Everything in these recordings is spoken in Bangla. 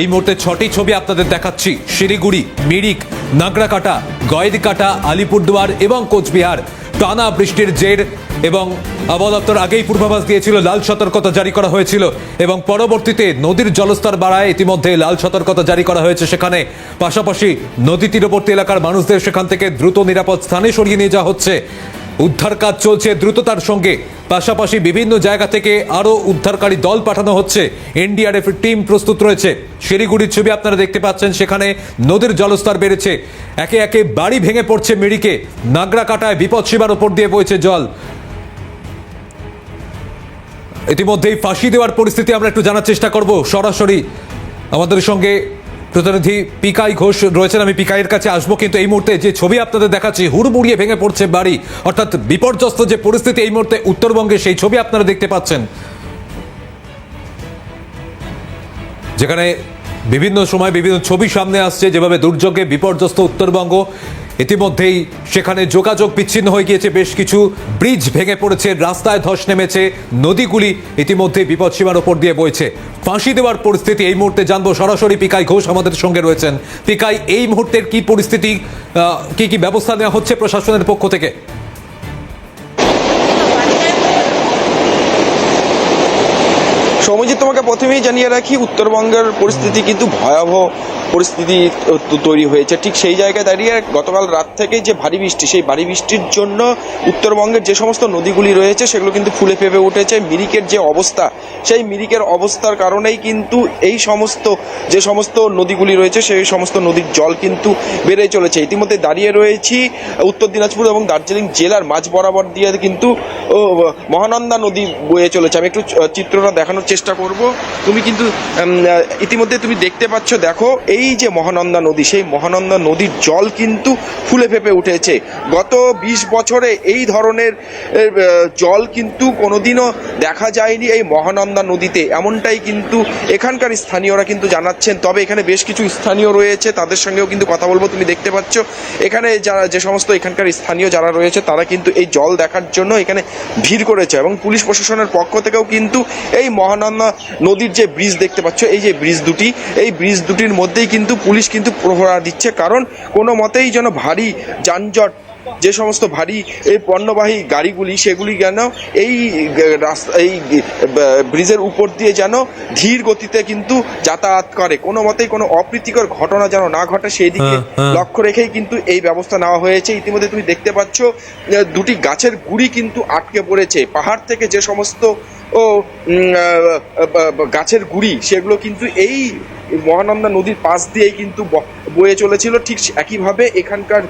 এই মুহূর্তে ছটি ছবি আপনাদের দেখাচ্ছি। শিলিগুড়ি, মিরিক, নাগরাকাটা, গয়েরকাটা, আলিপুরদুয়ার এবং কোচবিহার। টানা বৃষ্টির জের এবং আবহাওয়া আগেই পূর্বাভাস দিয়েছিল, লাল সতর্কতা জারি করা হয়েছিল এবং পরবর্তীতে নদীর জলস্তর বাড়ায় ইতিমধ্যে লাল সতর্কতা জারি করা হয়েছে সেখানে। পাশাপাশি নদী তীরবর্তী এলাকার মানুষদের সেখান থেকে দ্রুত নিরাপদ স্থানে সরিয়ে নিয়ে যাওয়া হচ্ছে। উদ্ধার কাজ চলছে দ্রুততার সঙ্গে। পাশাপাশি বিভিন্ন জায়গা থেকে আরও উদ্ধারকারী দল পাঠানো হচ্ছে। এনডিআরএফ টিম প্রস্তুত রয়েছে। শিলিগুড়ির ছবি আপনারা দেখতে পাচ্ছেন, সেখানে নদীর জলস্তর বেড়েছে। একে একে বাড়ি ভেঙে পড়ছে মিরিকে। নাগরা কাটায় বিপদ সীমার ওপর দিয়ে বইছে জল। ইতিমধ্যেই ফাঁসি দেওয়ার পরিস্থিতি আমরা একটু জানার চেষ্টা করব। সরাসরি আমাদের সঙ্গে প্রতিনিধি পিকাই ঘোষ রয়েছেন, আমি পিকাইয়ের কাছে আসব, কিন্তু এই মুহূর্তে যে ছবি আপনাদের দেখাচ্ছি, হুড়মুড়িয়ে ভেঙে পড়ছে বাড়ি, অর্থাৎ বিপর্যস্ত যে পরিস্থিতি এই মুহূর্তে উত্তরবঙ্গে, সেই ছবি আপনারা দেখতে পাচ্ছেন। যেখানে বিভিন্ন সময় বিভিন্ন ছবি সামনে আসছে, যেভাবে দুর্যোগে বিপর্যস্ত উত্তরবঙ্গ ইতিমধ্যেই সেখানে যোগাযোগ বিচ্ছিন্ন হয়ে গিয়েছে বেশ কিছু ব্রিজ ভেঙে পড়েছে, রাস্তায় ধস নেমেছে, নদীগুলি ইতিমধ্যে বিপদসীমার ওপর দিয়ে বইছে। ফাঁসি দেওয়ার পরিস্থিতি এই মুহূর্তে জানব। সরাসরি পিকাই ঘোষ আমাদের সঙ্গে রয়েছেন। পিকাই, এই মুহূর্তের কি পরিস্থিতি কি কি ব্যবস্থা নেওয়া হচ্ছে প্রশাসনের পক্ষ থেকে? সৌমজিৎ তোমাকে প্রথমেই জানিয়ে রাখি, উত্তরবঙ্গের পরিস্থিতি কিন্তু ভয়াবহ পরিস্থিতি তৈরি হয়েছে। ঠিক সেই জায়গায় দাঁড়িয়ে গতকাল রাত থেকে যে ভারী বৃষ্টি, সেই ভারী বৃষ্টির জন্য উত্তরবঙ্গের যে সমস্ত নদীগুলি রয়েছে, সেগুলো কিন্তু ফুলে ফেপে উঠেছে। মিরিকের যে অবস্থা, সেই মিরিকের অবস্থার কারণেই কিন্তু এই সমস্ত, যে সমস্ত নদীগুলি রয়েছে, সেই সমস্ত নদীর জল কিন্তু বেড়ে চলেছে। ইতিমধ্যে দাঁড়িয়ে রয়েছি উত্তর দিনাজপুর এবং দার্জিলিং জেলার মাঝ বরাবর দিয়ে কিন্তু মহানন্দা নদী বয়ে চলেছে। আমি একটু চিত্রটা দেখানোর চেষ্টা করব। তুমি কিন্তু ইতিমধ্যে তুমি দেখতে পাচ্ছ, দেখো, এই যে মহানন্দা নদী, সেই মহানন্দা নদীর জল কিন্তু ফুলে ফেপে উঠেছে। গত বিশ বছরে এই ধরনের জল কিন্তু কোনোদিনও দেখা যায়নি এই মহানন্দা নদীতে। এমনটাই কিন্তু এখানকার স্থানীয়রা কিন্তু জানাচ্ছেন। তবে এখানে বেশ কিছু স্থানীয় রয়েছে, তাদের সঙ্গেও কিন্তু কথা বলব, তুমি দেখতে পাচ্ছ। এখানে যারা, যে সমস্ত এখানকার স্থানীয় যারা রয়েছে, তারা কিন্তু এই জল দেখার জন্য এখানে ভিড় করেছে এবং পুলিশ প্রশাসনের পক্ষ থেকেও কিন্তু এই মহানন্দা নদীর যে ব্রিজ দেখতে পাচ্ছ, এই যে ব্রিজ দুটি, এই ব্রিজ দুটির মধ্যেই কিন্তু পুলিশ কিন্তু প্রহরা দিচ্ছে। কারণ কোনো মতেই যেন ভারী যানজট যে সমস্ত ভারী এই পণ্যবাহী গাড়িগুলি সেগুলি যেন এই রাস্তা এই ব্রিজের উপর দিয়ে যেন ধীর গতিতে কিন্তু যাতায়াত করে। কোনো মতেই কোনো অপ্রীতিকর ঘটনা যেন না ঘটে সেই দিকে হ্যাঁ, হ্যাঁ। লক্ষ্য রেখেই কিন্তু এই ব্যবস্থা নেওয়া হয়েছে। ইতিমধ্যে তুমি দেখতে পাচ্ছ দুটি গাছের গুড়ি কিন্তু আটকে পড়েছে। পাহাড় থেকে যে সমস্ত ও গাছের গুড়ি সেগুলো কিন্তু এই মহানন্দা নদীর পাশ দিয়েই কিন্তু বয়ে চলেছিল। ঠিক একইভাবে এখানকার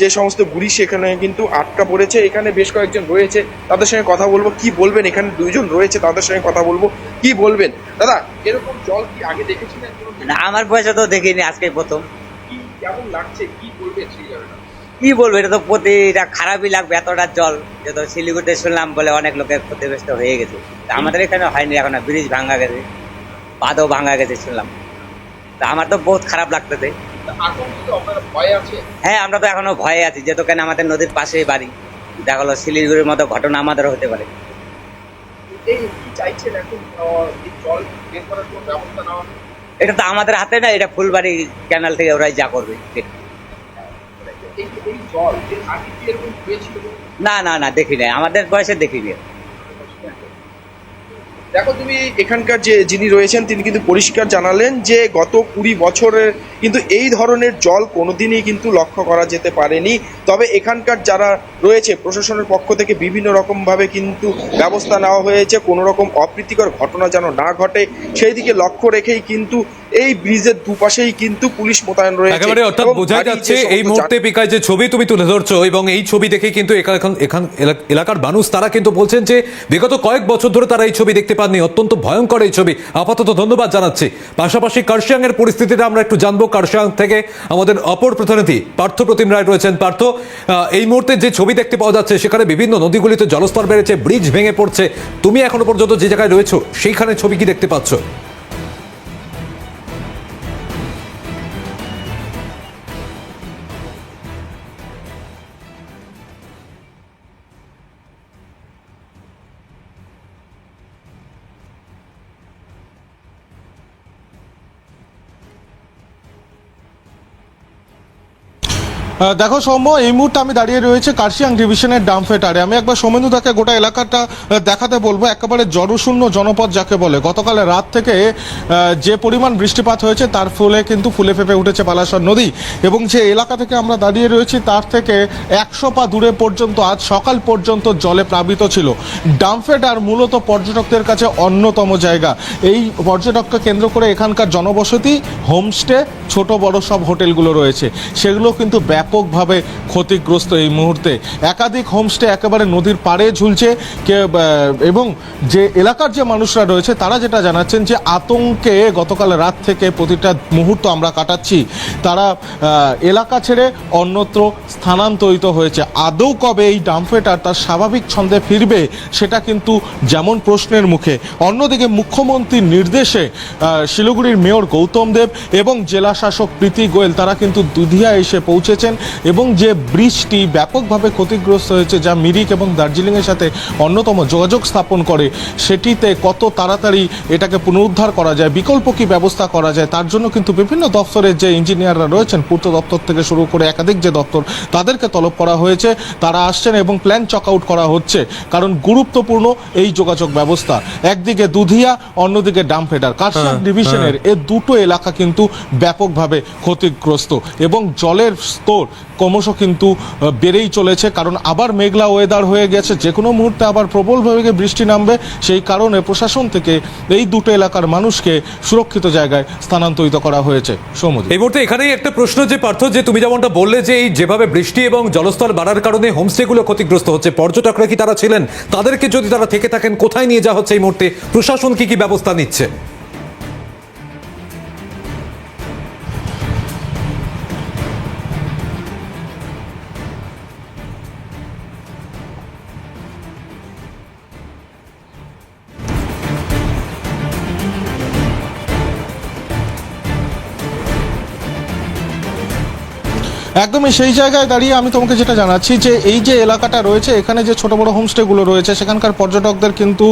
যে সমস্ত গুড়ি সেখানে কিন্তু আটকা পড়েছে। এখানে বেশ কয়েকজন রয়েছে। তাদের সঙ্গে কথা বলব। কি বলবেন? এখানে দুইজন রয়েছে তাদের সঙ্গে কথা বলব। কি বলবেন? দাদা এরকম জল কি আগে দেখেছিলেন না আমার বয়সে তো দেখিনি আজকে প্রথম। কি কেমন লাগছে? কি বলবেন সেই জায়গাটা? কি বলব? এটা তো প্রতিটা খারাপই লাগবে এতটা জল। যে তো শিলিগুড়িতে শুনলাম বলে অনেক লোকের ক্ষতিগ্রস্ত হয়ে গেছে। আমাদের এখানে হয়নি এখন ব্রিজ ভাঙা গেছে বাঁধও ভাঙা গেছে শুনলাম। তা আমার তো বহুত খারাপ লাগতেছে। হ্যাঁ আমরা তো এখনও ভয়ে আছি যেহেতু কেন আমাদের নদীর পাশেই বাড়ি। দেখা গেলো শিলিগুড়ির মতো ঘটনা আমাদেরও হতে পারে। এটা তো আমাদের হাতে না এটা ফুলবাড়ি ক্যানাল থেকে ওরাই যা করবে। না না না দেখি নাই। আমাদের বয়সে দেখিনি। দেখো তুমি এখানকার যে যিনি রয়েছেন, তিনি কিন্তু পরিষ্কার জানালেন যে গত কুড়ি বছরের কিন্তু এই ধরনের জল কোনোদিনই কিন্তু লক্ষ্য করা যেতে পারেনি। তবে এখানকার যারা রয়েছে প্রশাসনের পক্ষ থেকে বিভিন্ন রকমভাবে কিন্তু ব্যবস্থা নেওয়া হয়েছে। কোনো রকম অপ্রীতিকর ঘটনা যেন না ঘটে সেই দিকে লক্ষ্য রেখেই কিন্তু এই ব্রিজের দুপাশেই কিন্তু পুলিশ মোতায়েন রয়েছে একেবারে অর্থাৎ বোঝা যাচ্ছে এই মুহূর্তে পিকায় যে ছবি তুমি তুলে ধরছো এবং এই ছবি দেখে কিন্তু এখান এখন এলাকার মানুষ তারা কিন্তু বলছেন যে বিগত কয়েক বছর ধরে তারা এই ছবি দেখতে পাননি অত্যন্ত ভয়ঙ্কর এই ছবি। আপাতত ধন্যবাদ জানাচ্ছি। পাশাপাশি কার্শিয়াং এর পরিস্থিতিটা আমরা একটু জানব। কার্শিয়াং থেকে আমাদের অপর প্রতিনিধি পার্থ প্রতিম রায় রয়েছেন। পার্থ এই মুহূর্তে যে ছবি দেখতে পাওয়া যাচ্ছে, সেখানে বিভিন্ন নদীগুলিতে জলস্তর বেড়েছে, ব্রিজ ভেঙে পড়ছে। তুমি এখনও পর্যন্ত যে জায়গায় রয়েছো, সেইখানে ছবি কি দেখতে পাচ্ছ? দেখো সৌম্য, এই মুহূর্তে আমি দাঁড়িয়ে রয়েছে কার্শিয়াং ডিভিশনের ডামফেটারে আমি একবার সৌমেন্দু তাকে গোটা এলাকাটা দেখাতে বলব। একেবারে জনশূন্য জনপদ যাকে বলে। গতকাল রাত থেকে যে পরিমাণ বৃষ্টিপাত হয়েছে, তার ফলে কিন্তু ফুলে ফেপে উঠেছে বালাসর নদী। এবং যে এলাকা থেকে আমরা দাঁড়িয়ে রয়েছি, তার থেকে একশো পা দূরে পর্যন্ত, আজ সকাল পর্যন্ত জলে প্লাবিত ছিল। ডামফেটার মূলত পর্যটকদের কাছে অন্যতম জায়গা। এই পর্যটককে কেন্দ্র করে এখানকার জনবসতি, হোমস্টে, ছোট বড় সব হোটেলগুলো রয়েছে। সেগুলো কিন্তু ব্যাপকভাবে ক্ষতিগ্রস্ত এই মুহূর্তে। একাধিক হোমস্টে একেবারে নদীর পাড়ে ঝুলছে। এবং যে এলাকার যে মানুষরা রয়েছে, তারা যেটা জানাচ্ছেন যে আতঙ্কে গতকাল রাত থেকে প্রতিটা মুহূর্ত আমরা কাটাচ্ছি। তারা এলাকা ছেড়ে অন্যত্র স্থানান্তরিত হয়েছে। আদৌ কবে এই ডাম্পেটার তার স্বাভাবিক ছন্দে ফিরবে, সেটা কিন্তু যেমন প্রশ্নের মুখে। অন্যদিকে মুখ্যমন্ত্রীর নির্দেশে শিলিগুড়ির মেয়র গৌতম দেব এবং জেলা শাসক প্রীতি গোয়েল, তারা কিন্তু দুধিয়া এসে পৌঁছেছেন। এবং যে ব্রিজটি ব্যাপকভাবে ক্ষতিগ্রস্ত হয়েছে যা মিরিক এবং দার্জিলিংয়ের সাথে অন্যতম যোগাযোগ স্থাপন করে সেটিতে কত তাড়াতাড়ি এটাকে পুনরুদ্ধার করা যায় বিকল্প কি ব্যবস্থা করা যায় তার জন্য কিন্তু বিভিন্ন দপ্তরের যে ইঞ্জিনিয়াররা রয়েছেন পূর্ত দপ্তর থেকে শুরু করে একাধিক যে দপ্তর তাদেরকে তলব করা হয়েছে তারা আসছেন এবং প্ল্যান চক আউট করা হচ্ছে কারণ গুরুত্বপূর্ণ এই যোগাযোগ ব্যবস্থা। একদিকে দুধিয়া অন্যদিকে ডামফেডার কার্শিয়াং ডিভিশনের এ দুটো এলাকা কিন্তু ব্যাপকভাবে ক্ষতিগ্রস্ত এবং জলের স্তর ক্রমশ কিন্তু বেড়েই চলেছে। কারণ আবার মেঘলা ওয়েদার হয়ে গেছে। যে কোনো মুহূর্তে আবার প্রবলভাবে বৃষ্টি নামবে। সেই কারণে প্রশাসন থেকে এই দুটো এলাকার মানুষকে সুরক্ষিত জায়গায় স্থানান্তরিত করা হয়েছে। সৌমজি এই মুহূর্তে এখানেই একটা প্রশ্ন যে পার্থ, যে তুমি যেমনটা বললে যে এই যেভাবে বৃষ্টি এবং জলস্তর বাড়ার কারণে হোমস্টেগুলো ক্ষতিগ্রস্ত হচ্ছে, পর্যটকরা কি তারা ছিলেন? তাদেরকে যদি তারা থেকে থাকেন, কোথায় নিয়ে যাওয়া হচ্ছে এই মুহূর্তে? প্রশাসন কি কি ব্যবস্থা নিচ্ছে? একদমই সেই জায়গায় দাঁড়িয়ে আমি তোমাকে যেটা জানাচ্ছি যে এই যে এলাকাটা রয়েছে, এখানে যে ছোট বড় হোমস্টেগুলো রয়েছে, সেখানকার পর্যটকদের কিন্তু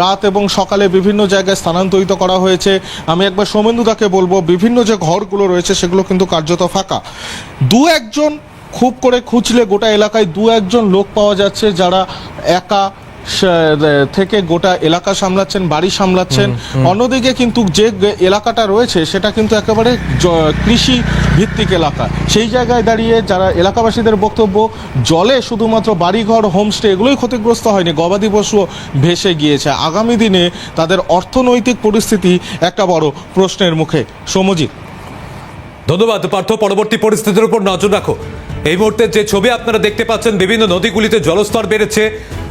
রাত এবং সকালে বিভিন্ন জায়গায় স্থানান্তরিত করা হয়েছে। আমি একবার সৌমেন্দুদাকে বলব, বিভিন্ন যে ঘরগুলো রয়েছে, সেগুলো কিন্তু কার্যত ফাঁকা। দু একজন খুব করে খুঁজলে গোটা এলাকায় দু একজন লোক পাওয়া যাচ্ছে যারা একা থেকে গোটা এলাকা সামলাচ্ছেন বাড়ি সামলাচ্ছেন। অন্যদিকে কিন্তু যে এলাকাটা রয়েছে সেটা কিন্তু একেবারে কৃষি ভিত্তিক এলাকা। সেই জায়গায় দাঁড়িয়ে যারা এলাকাবাসীদের বক্তব্য জলে শুধুমাত্র বাড়িঘর হোমস্টে এগুলোই ক্ষতিগ্রস্ত হয়নি গবাদি পশুও ভেসে গিয়েছে। আগামী দিনে তাদের অর্থনৈতিক পরিস্থিতি একটা বড় প্রশ্নের মুখে। সমজিৎ ধন্যবাদ পার্থ। পরবর্তী পরিস্থিতির উপর নজর রাখো। এই মুহূর্তে যে ছবি আপনারা দেখতে পাচ্ছেন, বিভিন্ন নদীগুলিতে জলস্তর বেড়েছে।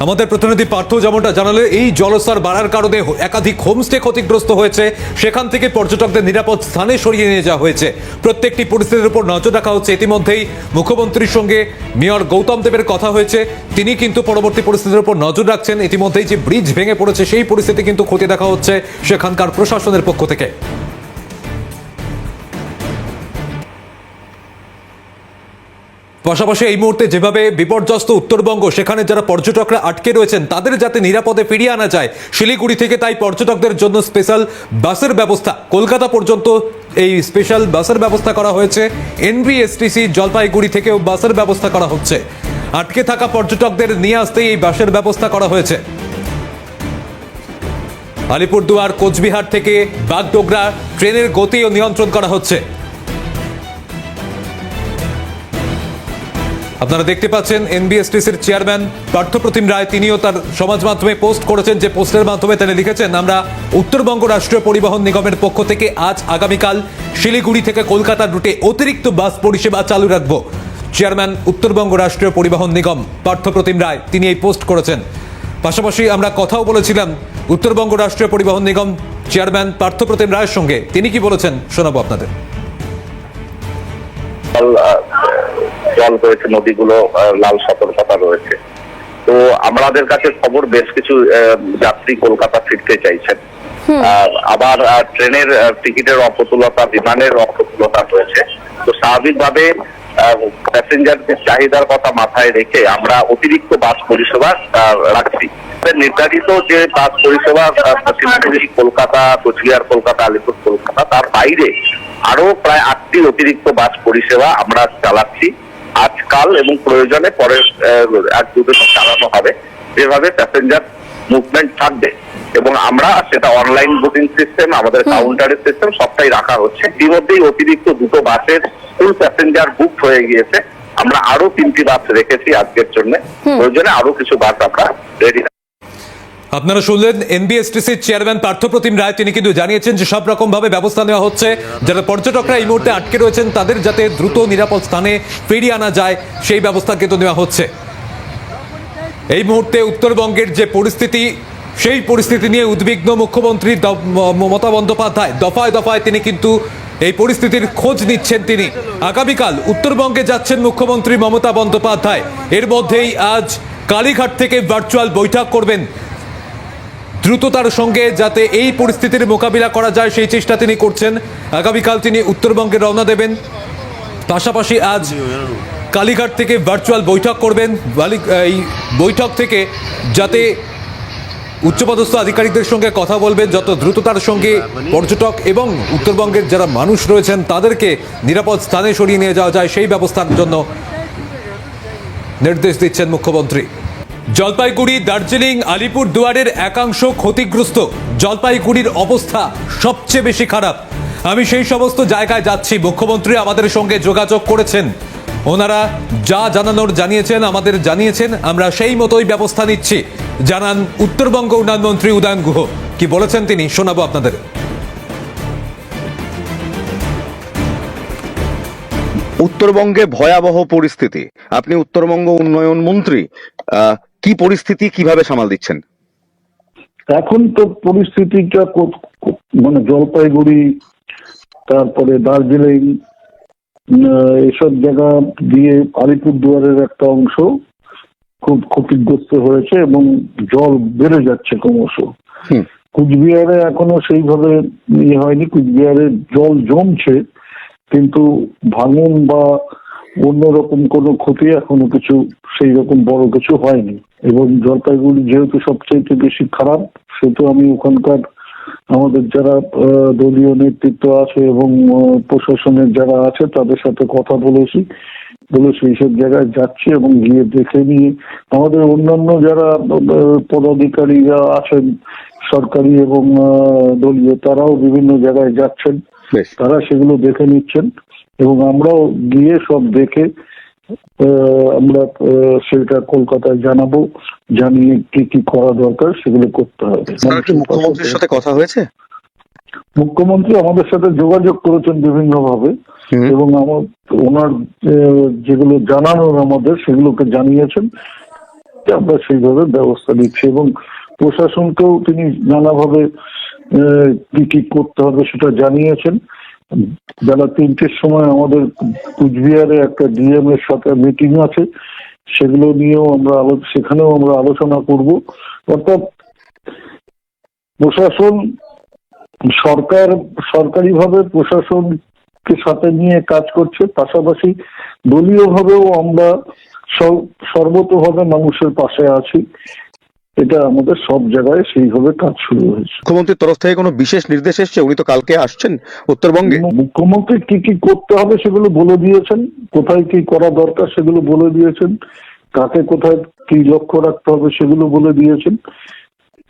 আমাদের প্রতিনিধি পার্থ যেমনটা জানালে এই জলস্তর বাড়ার কারণে একাধিক হোমস্টে ক্ষতিগ্রস্ত হয়েছে। সেখান থেকে পর্যটকদের নিরাপদ স্থানে সরিয়ে নিয়ে যাওয়া হয়েছে। প্রত্যেকটি পরিস্থিতির উপর নজর রাখা হচ্ছে। ইতিমধ্যেই মুখ্যমন্ত্রীর সঙ্গে মেয়র গৌতম দেবের কথা হয়েছে। তিনি কিন্তু পরবর্তী পরিস্থিতির উপর নজর রাখছেন। ইতিমধ্যেই যে ব্রিজ ভেঙে পড়েছে, সেই পরিস্থিতি কিন্তু ক্ষতি দেখা হচ্ছে সেখানকার প্রশাসনের পক্ষ থেকে। পাশাপাশি এই মুহূর্তে যেভাবে বিপর্যস্ত উত্তরবঙ্গ, সেখানে যারা পর্যটকরা আটকে রয়েছেন, তাদের যাতে নিরাপদে ফিরিয়ে আনা যায়, শিলিগুড়ি থেকে তাই পর্যটকদের জন্য স্পেশাল বাসের ব্যবস্থা। কলকাতা পর্যন্ত এই স্পেশাল বাসের ব্যবস্থা করা হয়েছে। এনবিএসটিসি জলপাইগুড়ি থেকেও বাসের ব্যবস্থা করা হচ্ছে। আটকে থাকা পর্যটকদের নিয়ে আসতেই এই বাসের ব্যবস্থা করা হয়েছে। আলিপুরদুয়ার, কোচবিহার থেকে বাগডোগরা, ট্রেনের গতিও নিয়ন্ত্রণ করা হচ্ছে। আপনারা দেখতে পাচ্ছেন এনবিএসটিসির চেয়ারম্যান পার্থপ্রতিম রায়, তিনিও তার সমাজ মাধ্যমে পোস্ট করেছেন, যে পোস্টের মাধ্যমে তিনি লিখেছেন, আমরা উত্তরবঙ্গ রাষ্ট্রীয় পরিবহন নিগমের পক্ষ থেকে আজ আগামীকাল শিলিগুড়ি থেকে কলকাতার রুটে অতিরিক্ত বাস পরিষেবা চালু রাখব। চেয়ারম্যান উত্তরবঙ্গ রাষ্ট্রীয় পরিবহন নিগম পার্থপ্রতিম রায়, তিনি এই পোস্ট করেছেন। পাশাপাশি আমরা কথাও বলেছিলাম, উত্তরবঙ্গ রাষ্ট্রীয় পরিবহন নিগম চেয়ারম্যান পার্থপ্রতিম রায়ের সঙ্গে। তিনি কি বলেছেন, শোনাবো আপনাদের। জল রয়েছে নদীগুলো লাল সতর্কতা রয়েছে। তো আমাদের কাছে খবর বেশ কিছু যাত্রী কলকাতা ফিরতে চাইছেন। আর আবার ট্রেনের টিকিটের অপ্রতুলতা বিমানের অপ্রতুলতা রয়েছে। তো স্বাভাবিকভাবে প্যাসেঞ্জারদের চাহিদার কথা মাথায় রেখে আমরা অতিরিক্ত বাস পরিষেবা রাখছি। নির্ধারিত যে বাস পরিষেবা শিলিগুড়ি কলকাতা কোচবিহার কলকাতা আলিপুর কলকাতা তার বাইরে আরও প্রায় আটটি অতিরিক্ত বাস পরিষেবা আমরা চালাচ্ছি। আজকাল এবং প্রয়োজনে পরের এক দুটো চালানো হবে। যেভাবে প্যাসেঞ্জার মুভমেন্ট থাকবে। এবং আমরা সেটা অনলাইন বুকিং সিস্টেম আমাদের কাউন্টারের সিস্টেম সবটাই রাখা হচ্ছে। ইতিমধ্যেই অতিরিক্ত দুটো বাসের ফুল প্যাসেঞ্জার বুক হয়ে গিয়েছে। আমরা আরও তিনটি বাস রেখেছি আজকের জন্য। প্রয়োজনে আরও কিছু বাস আমরা রেডি আপনারা শুনলেন এনবিএসটিসির চেয়ারম্যান পার্থপ্রতিম রায়। তিনি কিন্তু জানিয়েছেন যে সব রকম ভাবে ব্যবস্থা নেওয়া হচ্ছে। যারা পর্যটকরা এই মুহূর্তে আটকে রয়েছেন, তাদের যাতে দ্রুত নিরাপদ স্থানে ফিরিয়ে আনা যায়, সেই ব্যবস্থা কিন্তু নেওয়া হচ্ছে। এই মুহূর্তে উত্তরবঙ্গের যে পরিস্থিতি, সেই পরিস্থিতি নিয়ে উদ্বিগ্ন মুখ্যমন্ত্রী মমতা বন্দ্যোপাধ্যায়। দফায় দফায় তিনি কিন্তু এই পরিস্থিতির খোঁজ নিচ্ছেন তিনি। আগামীকাল উত্তরবঙ্গে যাচ্ছেন মুখ্যমন্ত্রী মমতা বন্দ্যোপাধ্যায়। এর মধ্যেই আজ কালীঘাট থেকে ভার্চুয়াল বৈঠক করবেন দ্রুততার সঙ্গে যাতে এই পরিস্থিতির মোকাবিলা করা যায় সেই চেষ্টা তিনি করছেন। আগামীকাল তিনি উত্তরবঙ্গে রওনা দেবেন। পাশাপাশি আজ কালীঘাট থেকে ভার্চুয়াল বৈঠক করবেন। এই বৈঠক থেকে যাতে উচ্চপদস্থ আধিকারিকদের সঙ্গে কথা বলবেন, যত দ্রুততার সঙ্গে পর্যটক এবং উত্তরবঙ্গের যারা মানুষ রয়েছেন, তাদেরকে নিরাপদ স্থানে সরিয়ে নিয়ে যাওয়া যায়, সেই ব্যবস্থার জন্য নির্দেশ দিচ্ছেন মুখ্যমন্ত্রী। জলপাইগুড়ি, দার্জিলিং, আলিপুর দুয়ারের একাংশ ক্ষতিগ্রস্ত। জলপাইগুড়ির অবস্থা সবচেয়ে বেশি খারাপ। আমি সেই সমস্ত জায়গায় যাচ্ছি, মুখ্যমন্ত্রী আমাদের সঙ্গে যোগাযোগ করেছেন। ওনারা যা জানানোর জানিয়েছেন, আমাদের জানিয়েছেন, আমরা সেই মতোই ব্যবস্থা নিচ্ছি। জানান উত্তরবঙ্গ উন্নয়ন মন্ত্রী উদয়ন গুহ। কি বলেছেন তিনি, শোনাবো আপনাদের। উত্তরবঙ্গে ভয়াবহ পরিস্থিতি। আপনি উত্তরবঙ্গ উন্নয়ন মন্ত্রী কি পরিস্থিতি কীভাবে সামাল দিচ্ছেন? এখন তো পরিস্থিতিটা মানে জলপাইগুড়ি তারপরে দার্জিলিং এসব জায়গা দিয়ে আলিপুরদুয়ারের একটা অংশ খুব ক্ষতিগ্রস্ত হয়েছে এবং জল বেড়ে যাচ্ছে ক্রমশ। কুচবিহারে এখনও সেইভাবে ইয়ে হয়নি কুচবিহারে জল জমছে কিন্তু ভাঙন বা অন্যরকম কোনো ক্ষতি এখনও কিছু সেই রকম বড় কিছু হয়নি। এবং জলপাইগুড়ি যেহেতু সবচেয়ে বেশি খারাপ সেহেতু আমি ওখানকার আমাদের যারা দলীয় নেতৃত্ব আছে এবং প্রশাসনের যারা আছে তাদের সাথে কথা বলেছি। বলে সেই সব জায়গায় যাচ্ছি এবং গিয়ে দেখে নিয়ে আমাদের অন্যান্য যারা পদাধিকারীরা আছেন সরকারি এবং আহ, দলীয় তারাও বিভিন্ন জায়গায় যাচ্ছেন। তারা সেগুলো দেখে নিচ্ছেন। এবং আমরাও গিয়ে সব দেখে আমরা সেটা কলকাতায় জানাব জানিয়ে কি কি করা দরকার সেগুলো করতে হবে। মুখ্যমন্ত্রীর সাথে কথা হয়েছে? মুখ্যমন্ত্রী আমাদের সাথে যোগাযোগ করেছেন বিভিন্ন ভাবে এবং আমার ওনার যেগুলো জানানোর আমাদের সেগুলোকে জানিয়েছেন। আমরা সেইভাবে ব্যবস্থা নিচ্ছি এবং প্রশাসনকেও তিনি নানাভাবে কি কি করতে হবে সেটা জানিয়েছেন। বেলা তিনটের সময় আমাদের কুচবিহারে একটা ডিএম এর সাথে মিটিং আছে। সেগুলো নিয়েও আমরা সেখানেও আমরা আলোচনা করব। অর্থাৎ প্রশাসন, সরকার, সরকারিভাবে প্রশাসনকে সাথে নিয়ে কাজ করছে। পাশাপাশি দলীয়ভাবেও আমরা সর্বতোভাবে মানুষের পাশে আছি। এটা আমাদের সব জায়গায় সেইভাবে কাজ শুরু হয়েছে। মুখ্যমন্ত্রীর তরফ থেকে কোনো বিশেষ নির্দেশ এসছে? উনি তো কালকে আসছেন উত্তরবঙ্গে। মুখ্যমন্ত্রী কি কি করতে হবে সেগুলো বলে দিয়েছেন। কোথায় কি করা দরকার সেগুলো বলে দিয়েছেন। কাকে কোথায় কি লক্ষ্য রাখতে হবে সেগুলো বলে দিয়েছেন।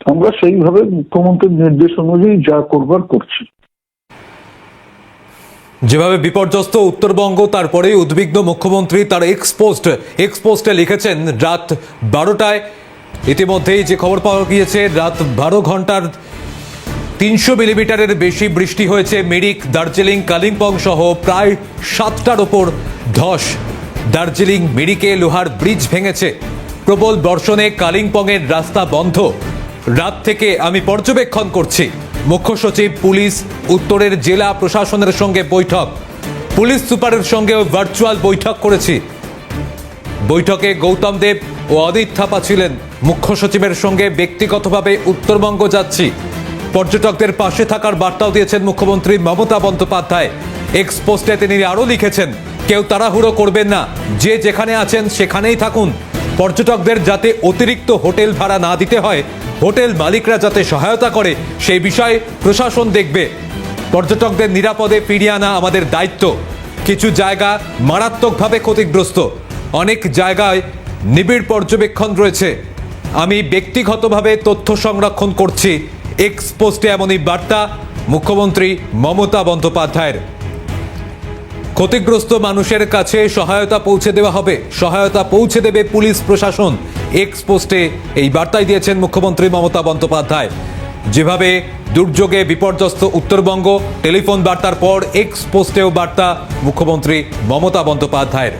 আমরা সেইভাবে মুখ্যমন্ত্রীর নির্দেশ অনুযায়ী যা করবার করছি। যেভাবে বিপর্যস্ত উত্তরবঙ্গ তারপরেই উদ্বিগ্ন মুখ্যমন্ত্রী তার এক্সপোস্ট এক্সপোস্টে লিখেছেন রাত বারোটায় ইতিমধ্যেই যে খবর পাওয়া গিয়েছে, রাত বারো ঘণ্টার তিনশো মিলিমিটারের বেশি বৃষ্টি হয়েছে মিরিক, দার্জিলিং, কালিম্পং সহ প্রায় সাতটার ওপর ধস। দার্জিলিং মিরিকে লোহার ব্রিজ ভেঙেছে। প্রবল বর্ষণে কালিম্পংয়ের রাস্তা বন্ধ। রাত থেকে আমি পর্যবেক্ষণ করছি। মুখ্য সচিব, পুলিশ, উত্তরের জেলা প্রশাসনের সঙ্গে বৈঠক। পুলিশ সুপারের সঙ্গেও ভার্চুয়াল বৈঠক করেছি। বৈঠকে গৌতম দেব ও অদিত থাপা ছিলেন মুখ্য সচিবের সঙ্গে ব্যক্তিগতভাবে উত্তরবঙ্গ যাচ্ছি। পর্যটকদের পাশে থাকার বার্তাও দিয়েছেন মুখ্যমন্ত্রী মমতা বন্দ্যোপাধ্যায়। এক্স পোস্টে তিনি আরও লিখেছেন, কেউ তাড়াহুড়ো করবেন না, যে যেখানে আছেন সেখানেই থাকুন। পর্যটকদের যাতে অতিরিক্ত হোটেল ভাড়া না দিতে হয়, হোটেল মালিকরা যাতে সহায়তা করে, সেই বিষয়ে প্রশাসন দেখবে। পর্যটকদের নিরাপদে ফিরিয়ে আনা আমাদের দায়িত্ব। কিছু জায়গা মারাত্মকভাবে ক্ষতিগ্রস্ত। অনেক জায়গায় নিবিড় পর্যবেক্ষণ রয়েছে। আমি ব্যক্তিগতভাবে তথ্য সংরক্ষণ করছি। এক্স পোস্টে এমনই বার্তা মুখ্যমন্ত্রী মমতা বন্দ্যোপাধ্যায়ের। ক্ষতিগ্রস্ত মানুষের কাছে সহায়তা পৌঁছে দেওয়া হবে। সহায়তা পৌঁছে দেবে পুলিশ প্রশাসন। এক্স পোস্টে এই বার্তাই দিয়েছেন মুখ্যমন্ত্রী মমতা বন্দ্যোপাধ্যায়। যেভাবে দুর্যোগে বিপর্যস্ত উত্তরবঙ্গ, টেলিফোন বার্তার পর এক্স পোস্টেও বার্তা মুখ্যমন্ত্রী মমতা বন্দ্যোপাধ্যায়ের।